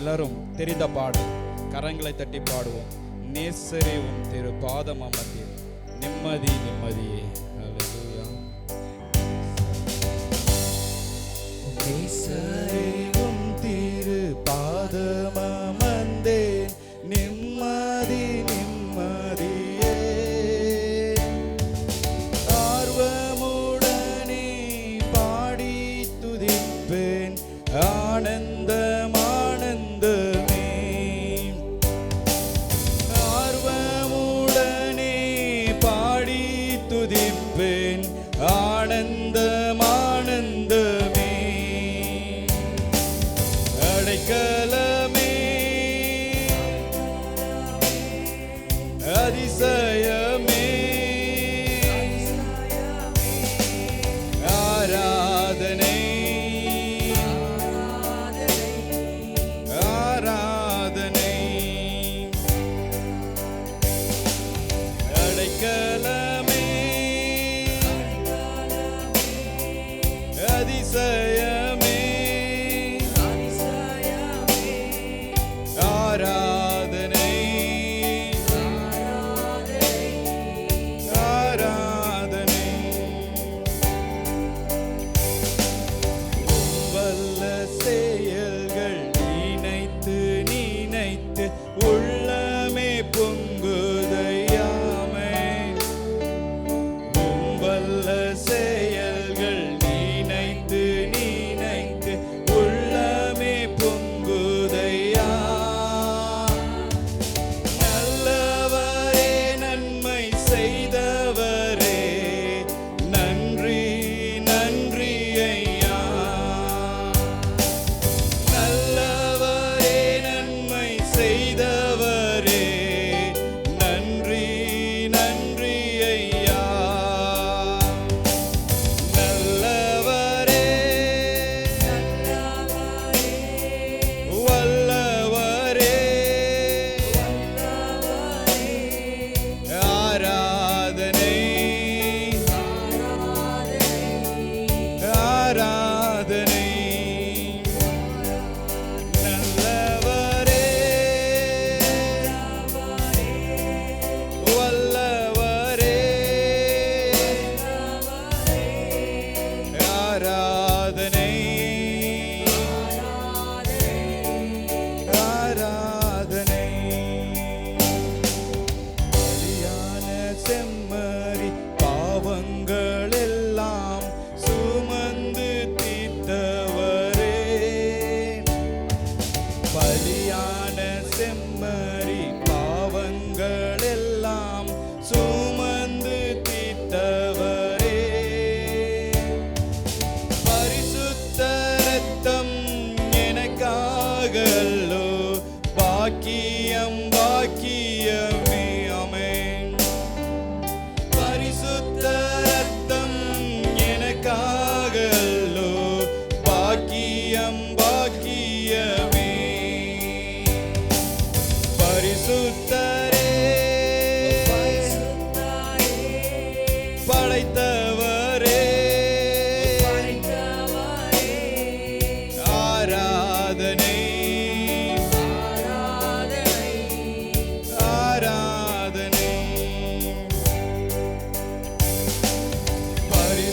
எல்லாரும் தெரிந்த பாடு கரங்களை தட்டி பாடுவோம். நேசரே உன் திரு பாதம் அமர்ந்தீர் நிம்மதி நிம்மதியே நேசரே அடைக்கல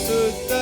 stood there.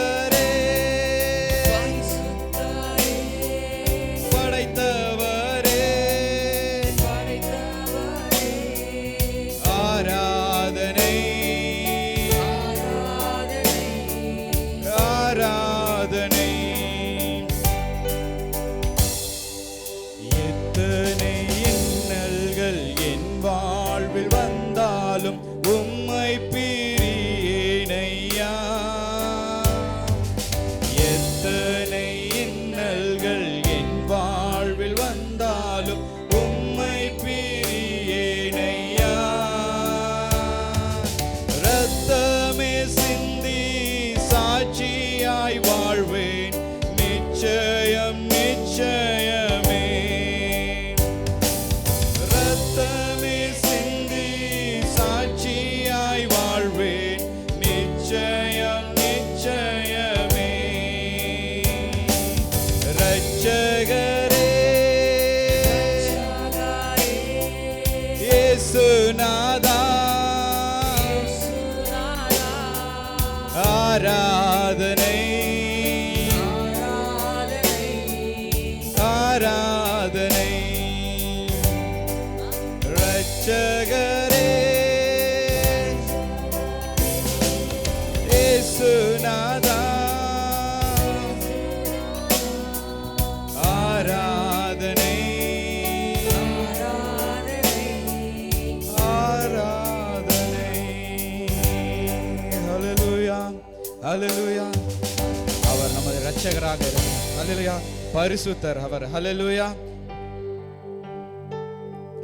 அவர் நமது இரட்சகராக இருக்கிறார். பரிசுத்தர் அவர். ஹலலுயா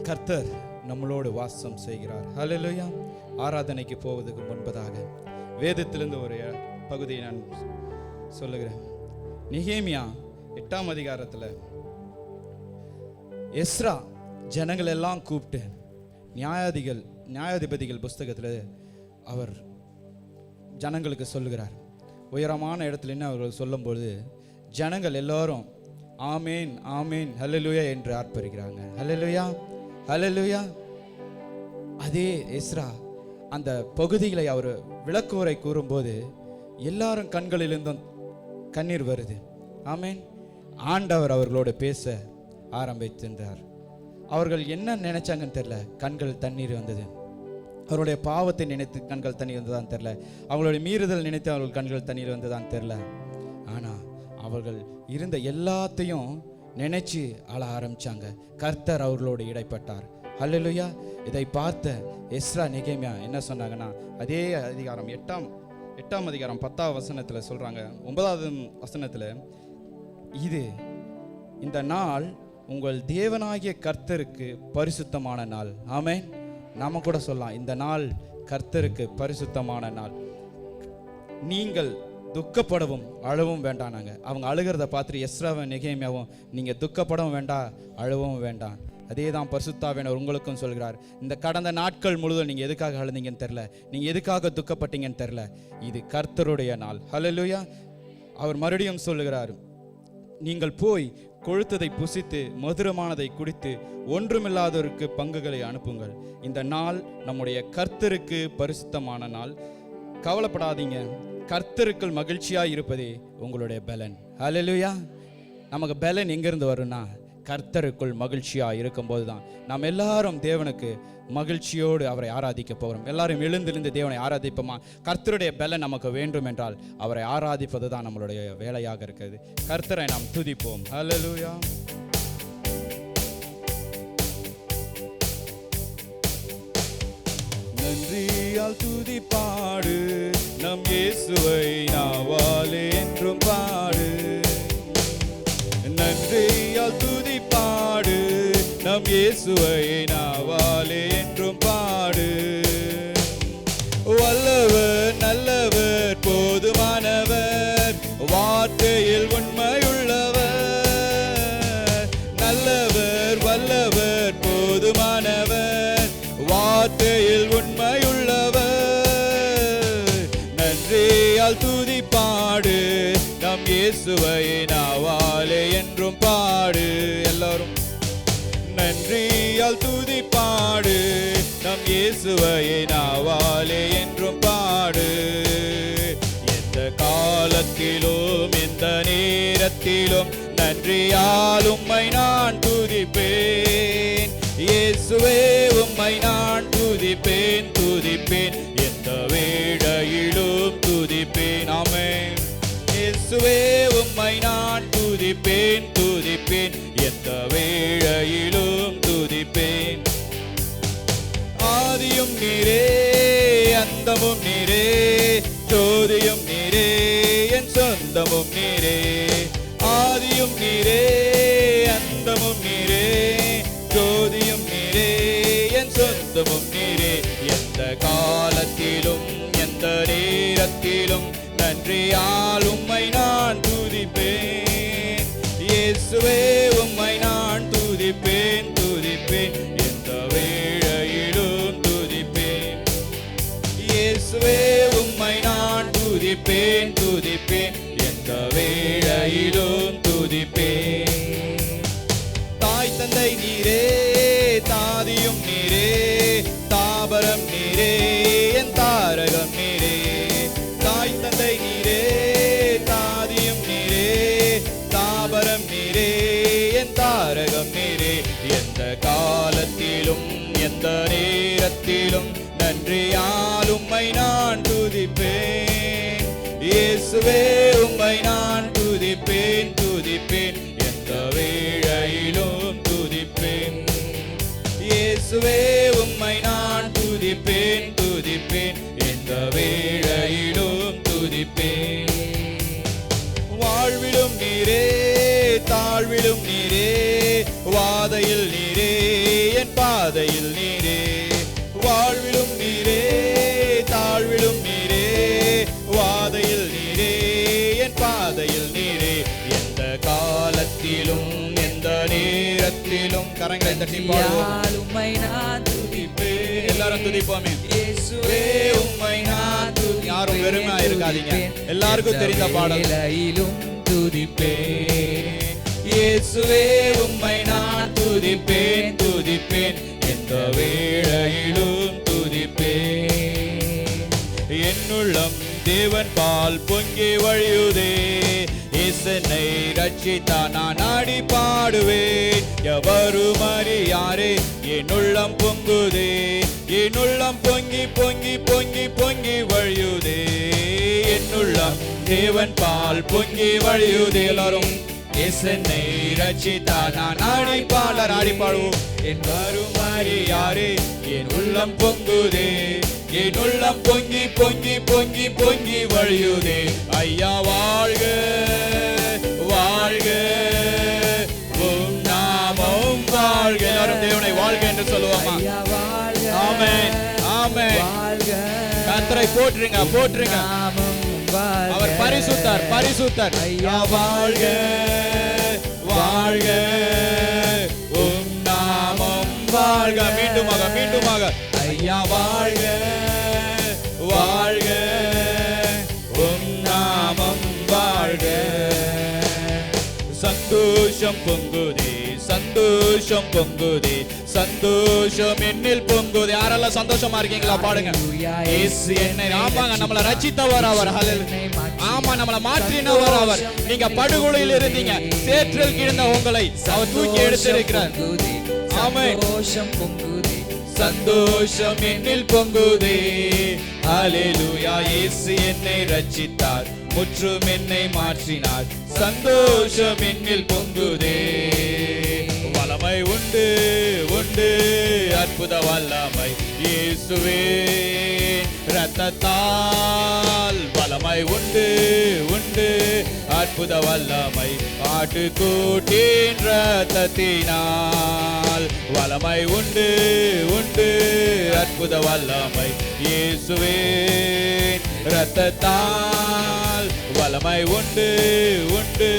கர்த்தர் நம்மளோடு வாசம் செய்கிறார். ஹலலுயா ஆராதனைக்கு போவதற்கு முன்பதாக வேதத்திலிருந்து ஒரு பகுதியை நான் சொல்லுகிறேன். நிகேமியா எட்டாம் அதிகாரத்தில் எஸ்ரா ஜனங்கள் எல்லாம் கூப்பிட்டு நியாயாதிகள் நியாயாதிபதிகள் புஸ்தகத்தில் அவர் ஜனங்களுக்கு சொல்லுகிறார். உயரமான இடத்துலன்னு அவர்கள் சொல்லும்போது ஜனங்கள் எல்லாரும் ஆமேன் ஆமேன் ஹலலுயா என்று ஆர்ப்பரிக்கிறாங்க ஹலலுயா ஹலலுயா அதே எஸ்ரா அந்த பகுதிகளை அவர் விளக்குவரை கூறும்போது எல்லாரும் கண்களிலிருந்தும் கண்ணீர் வருது. ஆமேன். ஆண்டவர் அவர்களோடு பேச ஆரம்பித்திருந்தார். அவர்கள் என்ன நினைச்சாங்கன்னு தெரில கண்கள் தண்ணீர் வந்தது. அவருடைய பாவத்தை நினைத்து கண்கள் தண்ணீர் வந்ததான்னு தெரில. அவங்களுடைய மீறுதல் நினைத்து அவர்கள் கண்கள் தண்ணீர் வந்ததான்னு தெரில. ஆனால் அவர்கள் இருந்த எல்லாத்தையும் நினைச்சு அழ ஆரம்பிச்சாங்க. கர்த்தர் அவர்களோடு இடைப்பட்டார். ஹalleluya. இதை பார்த்த எஸ்ரா நிகேமியா என்ன சொன்னாங்கன்னா அதே அதிகாரம் எட்டாம் எட்டாம் அதிகாரம் பத்தாவது வசனத்தில் சொல்கிறாங்க ஒன்பதாவது வசனத்தில் இது இந்த நாள் உங்கள் தேவனாகிய கர்த்தருக்கு பரிசுத்தமான நாள். ஆமேன். நம்ம கூட சொல்லலாம். இந்த நாள் கர்த்தருக்கு பரிசுத்தமான நாள். நீங்கள் துக்கப்படவும் அழவும் வேண்டானாங்க. அவங்க அழுகிறத பார்த்துட்டு எஸ்ராவும் நெகேமியாவும் நீங்கள் துக்கப்படவும் வேண்டாம் அழவும் வேண்டாம். அதே தான் பரிசுத்தாவினர் உங்களுக்கும் சொல்கிறார். இந்த கடந்த நாட்கள் முழுவதும் நீங்கள் எதுக்காக அழுந்தீங்கன்னு தெரில நீங்கள் எதுக்காக துக்கப்பட்டீங்கன்னு தெரில இது கர்த்தருடைய நாள். ஹலலுயா அவர் மறுபடியும் சொல்லுகிறார் நீங்கள் போய் கொழுத்ததை புசித்து மதுரமானதை குடித்து ஒன்றுமில்லாதவருக்கு பங்குகளை அனுப்புங்கள். இந்த நாள் நம்முடைய கர்த்தருக்கு பரிசுத்தமான நாள். கவலைப்படாதீங்க. கர்த்தருக்குள் மகிழ்ச்சியாக இருப்பதே உங்களுடைய பலன். ஹalleluya நமக்கு பலன் எங்கேருந்து வரும்னா கர்த்தருக்குள் மகிழ்ச்சியாக இருக்கும்போது தான் நாம் எல்லாரும் தேவனுக்கு மகிழ்ச்சியோடு அவரை ஆராதிக்க போகிறோம். எல்லாரும் எழுந்திருந்து தேவனை ஆராதிப்போமா? கர்த்தருடைய பலன் நமக்கு வேண்டும் என்றால் அவரை ஆராதிப்பது தான் நம்மளுடைய வேலையாக இருக்கிறது. கர்த்தரை நாம் துதிப்போம். ஹலலூயா நன்றியால் துதி பாடு நம் இயேசுவை நாவாலே என்றும் பாடு நம் இயேசுவை நாவாலே என்றும் பாடு. வல்லவர் நல்லவர் போதுமானவர் வார்த்தையில் உண்மையுள்ளவர். நல்லவர் வல்லவர் போதுமானவர் வார்த்தையில் உண்மையுள்ளவர். நன்றியால் துதி பாடு நம் இயேசுவை நாவாலே என்றும் பாடு. எல்லாரும் நன்றியால் துதி பாடு நம் இயேசுவையே நாவாலே என்றும் பாடு. எந்த காலத்திலும் எந்த நேரத்திலும் நன்றியால் உம்மை நான் துதிப்பேன். இயேசுவே உம்மை நான் துதிப்பேன் துதிப்பேன். எந்த வேடையிலும் துதிப்பேன் அமே இயேசுவே உம்மை நான் துதிப்பேன் துதிப்பேன். எந்த வேளையிலும் துதிப்பேன் ஆதியும் நீரே அந்தமும் நீரே ஜோதியும் நீரே என் சொந்தமும் நீரே. ஆதியும் நீரே அந்தமும் நீரே ஜோதியும் நீரே என் சொந்தமும் நீரே. எந்த காலத்திலும் எந்த நேரத்திலும் நன்றியால் உம்மை நான் துதிப்பேன். இயேசுவே உம்மை நான் துதிப்பேன். துதிப்பேன் எந்த வேளையிலும் துதிப்பேன் இயேசுவே உம்மை நான் துதிப்பேன் துதிப்பேன் எந்த வேளையிலும் துதிப்பேன் தாய் தந்தை நீரே தாதியும் நீரே தாபரம் நீரே என் தாரகம் நீரே. தாய் தந்தை நீரே தாதியும் நீரே தாபரம் நீரே என் தாரகம் நீரே. எந்த காலத்திலும் எந்த நேரத்திலும் நன்றியால் உம்மை நான் துதிப்பேன். இயேசுவே உம்மை நான் துதிப்பேன் துதிப்பேன். எந்த வேளையிலும் துதிப்பேன். இயேசுவே உம்மை நான் துதிப்பேன் துதிப்பேன். எந்த வேளையிலும் காலத்திலும் எந்த நேரத்திலும். கரங்களை தட்டி பாடுவோம். உம்மை நான் துதிப்பேன். எல்லாரும் துதிப்போமே. இயேசுவே உம்மை நான் துதி- யாரும் வெறுமையா இருக்காதீங்க. எல்லாருக்கும் தெரிந்த பாடல். வேளையிலும் துதிப்பேன். இயேசுவே உம்மை நான் துதிப்பேன். துதிப்பேன். எந்த வேளையிலும் துதிப்பேன். என்னுள்ளம் தேவன் பால் பொங்கி வழியுதே. இயேசுனை ரட்சித்தா நான் ஆடி பாடுவேன். எவரும் அறியாரே என் உள்ளம் பொங்குதே. என் உள்ளம் பொங்கி பொங்கி பொங்கி பொங்கி வழியுதே. என் உள்ளம் தேவன் பால் பொங்கி வழியுதே. எல்லாரும் இசனை ரட்சித்தா நான் ஆடி பாடர் ஆடி பாடுவோம் என் வரும் அறியாரே என் உள்ளம் பொங்குதே என் உள்ளம் பொங்கி பொங்கி பொங்கி பொங்கி வழியுதே ஐயா வாழ்க வாழ்க உம் நாமம் வாழ்க எல்லாரும் தேவனை வாழ்க என்று சொல்லுவோமா ஐயா வாழ்க ஆமென் ஆமென் வாழ்க வாழ்க. அவர் பரிசுத்தர் பரிசுத்தர். ஐயா வாழ்க. வாழ்க. உம் நாமம் வாழ்க. மீண்டுமாக மீண்டுமாக ஐயா வாழ்க. வாழ்க. உம் நாமம் வாழ்க. சந்தோஷம் பொங்குதே. சந்தோஷம் பொங்குதே. சந்தோஷம் என்னில் பொங்குதே. யாரெல்லாம் சந்தோஷமா இருக்கீங்களா பாடுங்க. என்னை ஆமாங்க நம்மளை ரச்சித்தவர் அவர். ஆமா நம்மளை மாற்றினவர் அவர். நீங்க படுகொலையில் இருந்தீங்க. சேற்றில் கிடந்த உங்களை அவர் தூக்கி எடுத்திருக்கிறார். ஆமென். சந்தோஷம் பொங்குதே. சந்தோஷம் என்னில் பொங்குதே. ஹalleluya இயேசு என்னை ரட்சித்தார். முற்றும் என்னை மாற்றினார். சந்தோஷம் என்னில் பொங்குதே. வல்லமை உண்டு உண்டு அற்புத வல்லமை. இயேசுவே ரத்தத்தால் வல்லமை உண்டு உண்டு அற்புத வல்லமை. ஆட்டு கூட்டின் ரத்தத்தினால் வல்லமை உண்டு உண்டு அற்புத வல்லமை. இயேசுவே ரத்தத்தால் வல்லமை உண்டு உண்டு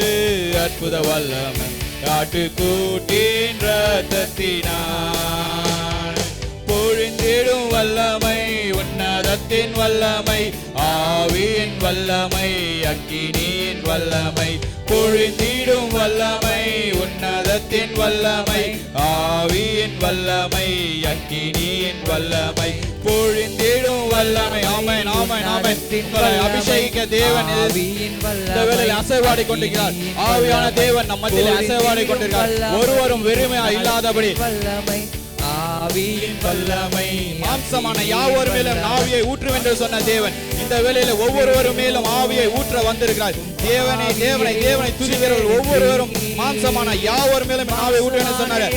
அற்புத வல்லமை. ஆட்டுக்கூட்டின் ரத்தத்தினார் பொழிந்திடும் வல்லமை உன்னதத்தின் வல்லமை ஆவியின் வல்லமை அக்கினியின் வல்லமை. பொழிந்திடும் வல்லமை உன்னதத்தின் வல்லமை ஆவியின் வல்லமை அக்கினியின் வல்லமை. பொழிந்திடும் வல்லமை. ஆமென் ஆமென் ஆமென். உங்களை அபிஷேகிக்க தேவன் இந்த வேளையில் அசைவாடி கொண்டிருக்கிறார். ஆவியான தேவன் நம்ம அசைவாடி கொண்டிருக்கிறார். ஒருவரும் வெறுமையா இல்லாதபடி. ஆவியின் வல்லமை. மாம்சமான யாவர் மேலும் ஆவியை ஊற்றும் என்று சொன்ன தேவன். இந்த வேளையில ஒவ்வொருவரும் மேலும் ஆவியை ஊற்ற வந்திருக்கிறார். தேவனை தேவனை தேவனை துதிக்கிறவர்கள் ஒவ்வொருவரும் மாம்சமான யாவர் மேலும் ஆவியை ஊற்று என்று சொன்னாரு.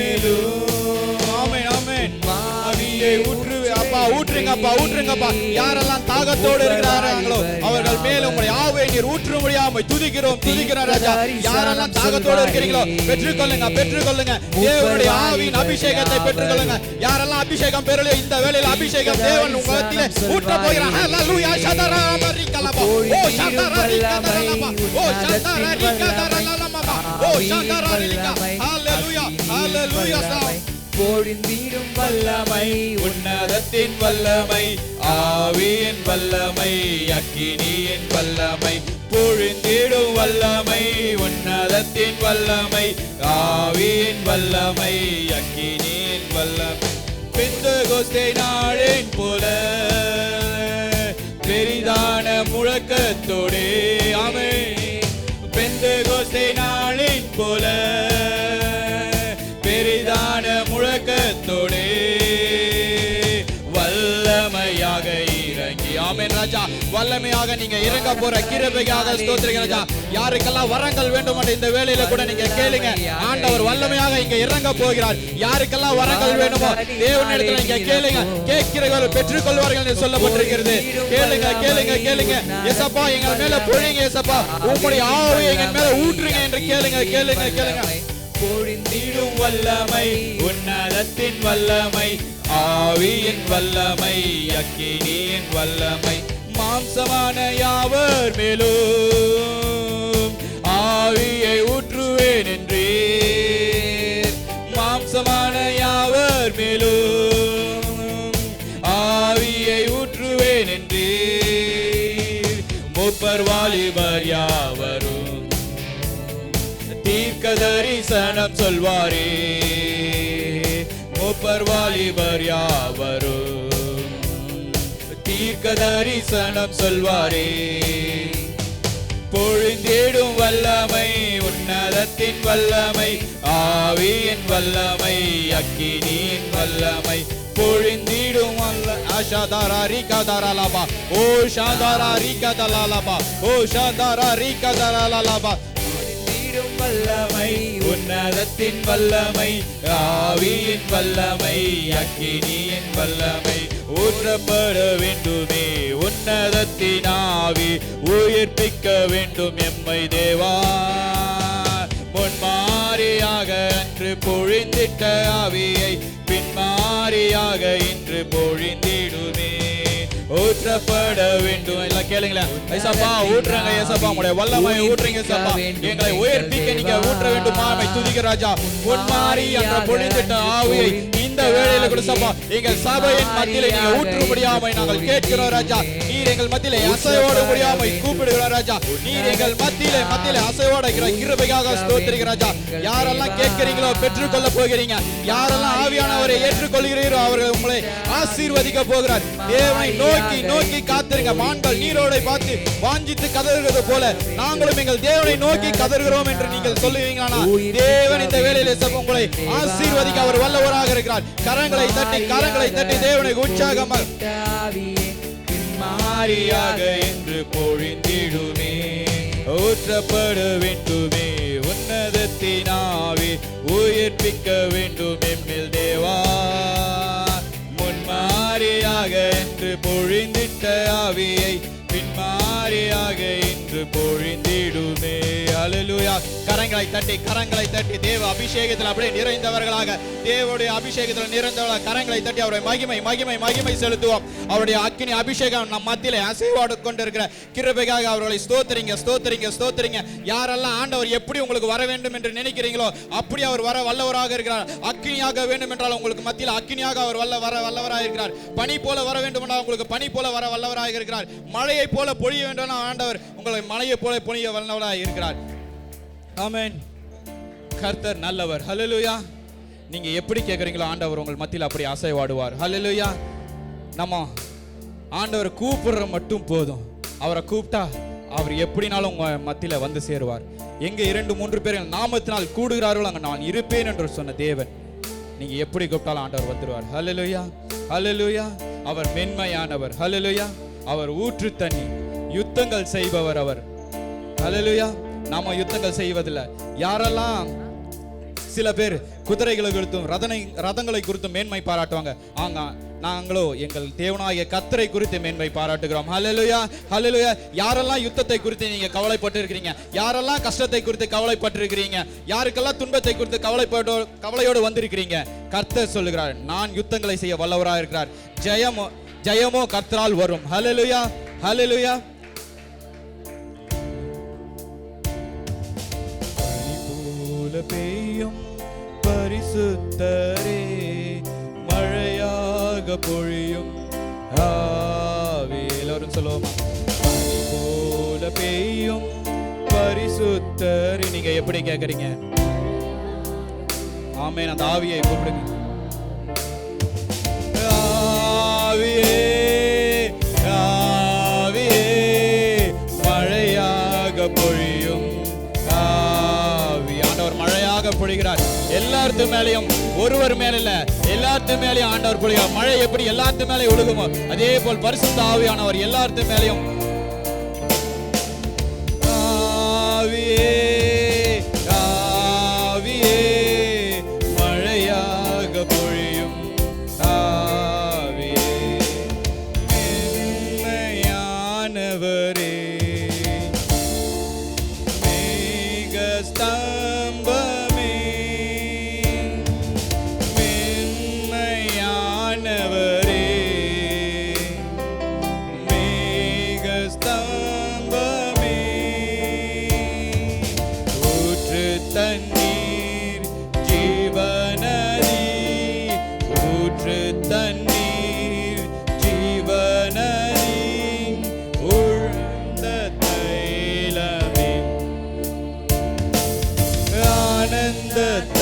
மேலும் ஆவியை ஊற்று அப்பா ஊற்றுங்க அப்பா ஊற்றுங்கப்பா யாரெல்லாம் தாகத்தோடு இருக்கிறார்களோ அவர்கள் மேலும் உங்களுடைய ஆவியை நீர் ஊற்ற முடியாம துதிக்கிறோம் துதிக்கிறோம் ராஜா. யாரெல்லாம் தாகத்தோடு இருக்கிறீங்களோ பெற்றுக்கொள்ளுங்க பெற்றுக்கொள்ளுங்க. தேவனுடைய ஆவியின் அபிஷேகத்தை பெற்றுக்கொள்ளுங்க. யாரெல்லாம் அபிஷேகம் பெறலையோ இந்த வேளையில் அபிஷேகம் தேவன் உங்களிடத்திலே ஊற்ற போகிறார். ஹalleluya சதராம ரிகலமா ஓ சதரா ரிகதரலமா ஓ சதரா ரிகதரலலமா ஓ சதரா ரிக ஹalleluya ஹalleluya பொழிந்திடும் வல்லமை உன்னதத்தின் வல்லமை ஆவியின் வல்லமை அக்கினியின் வல்லமை பொழிந்திடும் வல்லமை உன்னதத்தின் வல்லமை ஆவியின் வல்லமை அக்கினியின் வல்லமை. பிந்து கோஸ்தை நாளின் போல பெரிதான முழக்கத்தோடே அமை பெந்து கோஸ்தை நாளின் போல பெரிதான வல்லமையாக இறங்கி. ஆமேன் ராஜா. வல்லமையாக நீங்க இறங்க போற கிருபையாக ஸ்தோத்திரிங்க ராஜா. யாருக்கெல்லாம் வரங்கள் வேண்டும் இந்த வேலையில கூட நீங்க கேளுங்க. ஆண்டவர் வல்லமையாக இங்க இறங்க போகிறார். யாருக்கெல்லாம் வரங்கள் வேண்டுமோ தேவனிடத்துல நீங்க கேளுங்க. கேட்கிறவர்கள் பெற்றுக்கொள்வார்கள் என்று சொல்லப்பட்டிருக்கிறது. கேளுங்க கேளுங்க கேளுங்க. எசப்பா எங்க மேல பொழிங்க எசப்பா உங்களுடைய ஆவி எங்க மேல ஊற்றுங்க என்று கேளுங்க கேளுங்க கேளுங்க. பொழிந்திடும் வல்லமை உன்னதத்தின் வல்லமை ஆவியின் வல்லமை அக்கினியின் வல்லமை மாம்சமான யாவர் மேலும் ஆவியை ஊற்றுவேன் என்றேன் மாம்சமான யாவர் மேலும் ஆவியை ஊற்றுவேன் என்றீர். மூப்பர் வாலிபர் யாவர் தீர்க்க தரிசனம் சொல்வாரே மூப்பர் வாலிபர் யாவரும் தீர்க்க தரிசனம் சொல்வாரே பொழுந்தேடும் வல்லமை உன்னதத்தின் வல்லமை ஆவியின் வல்லமை அக்கினியின் வல்லமை பொழிந்திடும் வல்ல ஆஷாதாரா ரீகாதாராலாபா ஓ ஷாதாரா ரீகாதலாலாபா ஓ ஷாதாரா ரீகாதாராலாபா பொழிந்திடும் வல்லமை உன்னதத்தின் வல்லமை ஆவியின் வல்லமை அக்கினியின் வல்லமை. ஊற்றப்பட வேண்டுமே உன்னதத்தின் ஆவி உயிர்ப்பிக்க வேண்டும் எம்மை தேவா. முன்மாறியாக அன்று பொழிந்திட்ட ஆவியை பின்மாறியாக இன்று பொழிந்திடுமே ஊற்றப்பட வேண்டும். எல்லாம் கேளுங்களேன் ஏசப்பா ஊற்றுங்க ஏசப்பா உங்களுடைய வல்லமை ஊற்றுங்க ஏசப்பா எங்களை உயர்ப்பிக்க நீங்க ஊற்ற வேண்டும்? துதிக்க ராஜா முன்மாறி என்ற பொழிந்திட்ட ஆவியை இந்த வேளையில கூட சப்பா எங்கள் சபையின் மத்தியில நீங்க ஊற்றும்படியாமை நாங்கள் கேட்கிறோம் ராஜா. நீர் எங்கள் மத்தியில அசையோட முடியாமை கூப்பிடுகிறோம் ராஜா. நீர் எங்கள் மத்தியில மத்தியில அசையோட கிருபையாக ஸ்தோத்திரிக்கிற ராஜா. யாரெல்லாம் கேட்கிறீங்களோ பெற்றுக்கொள்ள போகிறீங்க. யாரெல்லாம் ஆவியானவரை ஏற்றுக்கொள்கிறீரோ அவர்கள் உங்களை ஆசீர்வதிக்க போகிறார். தேவனை நோக்கி நோக்கி காத்திருங்க. மான்கள் நீரோடை பார்த்து வாஞ்சித்து கதறுகிறது போல நாங்களும் எங்கள் தேவனை நோக்கி கதறுகிறோம் என்று நீங்கள் சொல்லுவீங்களா தேவன் இந்த வேளையில சபை உங்களை ஆசீர்வதிக்க அவர் வல்லவராக இருக்கிறார். கரங்களை தட்டி கரங்களை தட்டி தேவனை உற்சாகமாக மாறியாக என்று பொழிந்திடுமே. ஊற்றப்பட வேண்டுமே உன்னதத்தினாவே உயிர்ப்பிக்க வேண்டும். எம்மில் தேவா ஆவியை பின்மாறியாக இன்று பொழிந்திடுமே அலலுயா கரங்களை தட்டி கரங்களை தட்டி தேவ அபிஷேகத்தில் அப்படியே நிறைந்தவர்களாக தேவனுடைய அபிஷேகத்தில் நிறைந்தவர்களாக கரங்களை தட்டி அவருடைய மகிமை மகிமை மகிமை செலுத்துவோம். அவருடைய அக்கினி அபிஷேகம் நம் மத்தியில் அசைவாடு கொண்டிருக்கிற கிருபைக்காக அவர்களை ஸ்தோத்திரிங்க ஸ்தோத்திரிங்க ஸ்தோத்திரிங்க. யாரெல்லாம் ஆண்டவர் எப்படி உங்களுக்கு வர வேண்டும் என்று நினைக்கிறீங்களோ அப்படி அவர் வர வல்லவராக இருக்கிறார். அக்கினியாக வேண்டும் என்றால் உங்களுக்கு மத்தியில் அக்கினியாக அவர் வல்ல வர வல்லவராக இருக்கிறார். பனி போல வர வேண்டும் என்றால் உங்களுக்கு பனி போல வர வல்லவராக இருக்கிறார். மழையை போல பொழிய வேண்டும் ஆண்டவர் உங்களை மழையை போல பொழிய வல்லவராக இருக்கிறார். ஆமேன். கர்த்தர் நல்லவர். ஹலலுயா நீங்க எப்படி கேட்குறீங்களோ ஆண்டவர் உங்கள் மத்தியில் அப்படி அசைவாடுவார் ஹலலுயா நம்ம ஆண்டவர் கூப்பிடுற மட்டும் போதும். அவரை கூப்பிட்டா அவர் எப்படினாலும் உங்க மத்தியில் வந்து சேருவார். எங்க இரண்டு மூன்று பேர் நாமத்தினால் கூடுகிறார்களோ அங்கே நான் இருப்பேன் என்று சொன்ன தேவன். நீங்க எப்படி கூப்பிட்டாலும் ஆண்டவர் வந்துடுவார் ஹலலுயா ஹலலுயா அவர் மென்மையானவர். ஹலலுயா அவர் ஊற்று தண்ணி யுத்தங்கள் செய்பவர் அவர். ஹalleluya நாம யுத்தங்கள் செய்வதில்லை. யாரெல்லாம் சில பேர் குதிரைகளை குறித்தும் ரதனை ரதங்களை குறித்தும் மேன்மை பாராட்டுவாங்க ஆங்க நாங்களோ எங்கள் தேவனாகிய கத்தரை குறித்து மேன்மை பாராட்டுகிறோம். ஹலலுயா ஹலலுயா யாரெல்லாம் யுத்தத்தை குறித்து நீங்க கவலைப்பட்டு இருக்கிறீங்க யாரெல்லாம் கஷ்டத்தை குறித்து கவலைப்பட்டு இருக்கிறீங்க யாருக்கெல்லாம் துன்பத்தை குறித்து கவலைப்பட்டு கவலையோடு வந்திருக்கிறீங்க? கர்த்தர் சொல்லுகிறார் நான் யுத்தங்களை செய்ய வல்லவராக இருக்கிறார் ஜெயமோ ஜெயமோ கர்த்தரால் வரும். ஹலலுயா ஹலலுயா பரிசுத்தரே மழையாக பொழியும் ஆவி எல்லாரும் சொல்லுவோமா பனி போல பெய்யும் பரிசுத்தரி. நீங்க எப்படி கேக்குறீங்க? ஆமே அந்த ஆவியை கூப்பிடுங்க. ஆவியே மழையாக பொழியும் ஆண்டவர் மழையாக பொழிகிறார். எல்லாத்து மேலையும் ஒருவர் மேல இல்ல எல்லாத்து மேலையும் ஆண்டவர் பொழிகிறார் மழை எப்படி எல்லாத்து மேலே ஒழுகுமோ அதே போல் பரிசுத்த ஆவியானவர் எல்லாத்து மேலையும். ஆவியே. blessed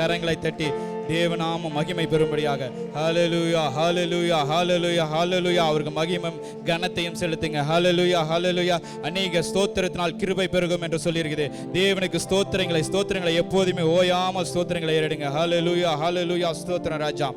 கரங்களை தட்டி தேவநாம மகிமை பெறும்படியாக. ஹலலுயா ஹalleluya ஹலலுயா ஹலலுயா அவருக்கு மகிமம் கனத்தையும் செலுத்துங்க. ஹலலுயா ஹலலுயா அநேக ஸ்தோத்திரத்தினால் கிருபை பெருகும் என்று சொல்லியிருக்குது. தேவனுக்கு ஸ்தோத்திரங்களை ஸ்தோத்திரங்களை எப்போதுமே ஓயாமல் ஸ்தோத்திரங்களை ஏறிடுங்க ஹலலுயா ஹalleluya ஸ்தோத்திரம் ராஜா.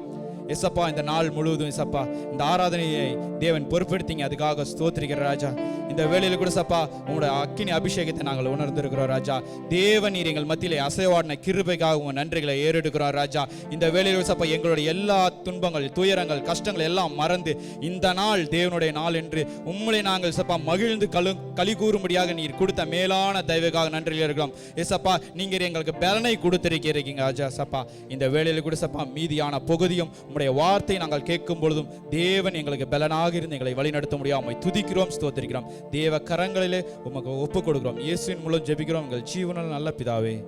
எசப்பா இந்த நாள் முழுவதும் எசப்பா இந்த ஆராதனையை தேவன் பொறுப்படுத்திங்க அதுக்காக ஸ்தோத்திரிக்கிற ராஜா. இந்த வேலையில் கூட சப்பா உங்களோட அக்கினி அபிஷேகத்தை நாங்கள் உணர்ந்திருக்கிறோம் ராஜா. தேவன் நீர் எங்கள் மத்தியில் அசைவாடின கிருபைக்காக உங்க நன்றிகளை ஏறெடுக்கிறோம் ராஜா. இந்த வேளையில சப்பா எங்களுடைய எல்லா துன்பங்கள் துயரங்கள் கஷ்டங்கள் எல்லாம் மறந்து இந்த நாள் தேவனுடைய நாள் என்று உம்முளை நாங்கள் சப்பா மகிழ்ந்து கழு களி கூறும்படியாக நீர் கொடுத்த மேலான தயவுக்காக நன்றியில் இருக்கிறோம் ஏசப்பா நீங்கள் எங்களுக்கு பலனை கொடுத்திருக்கிறீங்க ராஜா சப்பா. இந்த வேலையில் கூட சப்பா மீதியான பகுதியும் உங்களுடைய வார்த்தை நாங்கள் கேட்கும் பொழுதும் தேவன் எங்களுக்கு பலனாக இருந்து எங்களை வழிநடத்த முடியாமல் துதிக்கிறோம் ஸ்தோத்திருக்கிறோம். தேவ கரங்களிலே உமக்கு ஒப்புக் கொடுக்கிறோம் இயேசுவின் மூலம் ஜெபிக்கிறோம். எங்கள் ஜீவனால் நல்ல பிதாவே.